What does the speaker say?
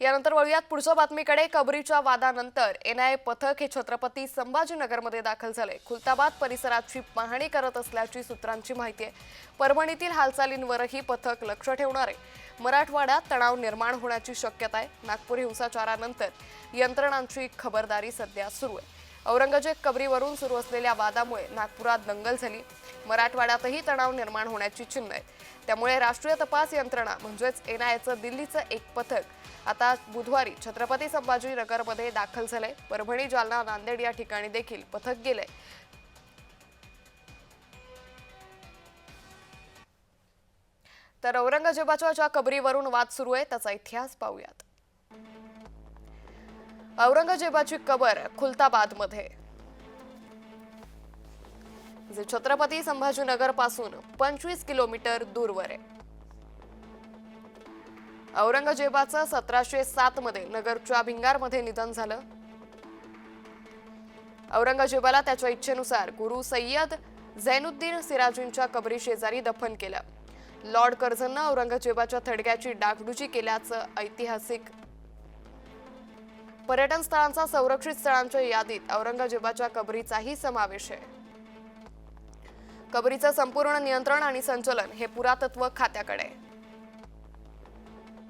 यानंतर वळूयात पुढच्या बातमीकडे. कबरीच्या वादानंतर एनआयए पथक हे छत्रपती संभाजीनगरमध्ये दाखल झाले. खुलताबाद परिसराची पाहणी करत असल्याची सूत्रांची माहिती आहे. परभणीतील हालचालींवरही पथक लक्ष ठेवणार आहे. मराठवाड्यात तणाव निर्माण होण्याची शक्यता आहे. नागपूर हिंसाचारानंतर यंत्रणांची खबरदारी सध्या सुरू आहे. औरंगजेब कबरीवरून सुरू असलेल्या वादामुळे नागपुरात दंगल झाली. मराठवाड्यातही तणाव निर्माण होण्याची चिन्ह आहे. त्यामुळे राष्ट्रीय तपास यंत्रणा म्हणजेच एनआयएचं दिल्लीचं एक पथक आता बुधवारी छत्रपती संभाजीनगरमध्ये दाखल झालंय. परभणी जालना नांदेड या ठिकाणी देखील पथक गेलंय. तर औरंगजेबाच्या ज्या कबरीवरून वाद सुरू आहे त्याचा इतिहास पाहूयात. औरंगजेबाची कबर खुलताबादमध्ये. जे छत्रपती संभाजीनगरपासून पंचवीस किलोमीटर दूरवर आहे. औरंगजेबाचं सतराशे सात मध्ये नगरच्या भिंगारमध्ये निधन झालं. औरंगजेबाला त्याच्या इच्छेनुसार गुरु सय्यद झैनुद्दीन सिराजींच्या कबरी शेजारी दफन केलं. लॉर्ड कर्झननं औरंगजेबाच्या थडग्याची डागडुजी केल्याचं ऐतिहासिक पर्यटन स्थळांचा संरक्षित स्थळांच्या यादीत औरंगजेबाच्या कबरीचाही समावेश आहे. कबरीचं संपूर्ण नियंत्रण आणि संचलन हे पुरातत्व खात्याकडे.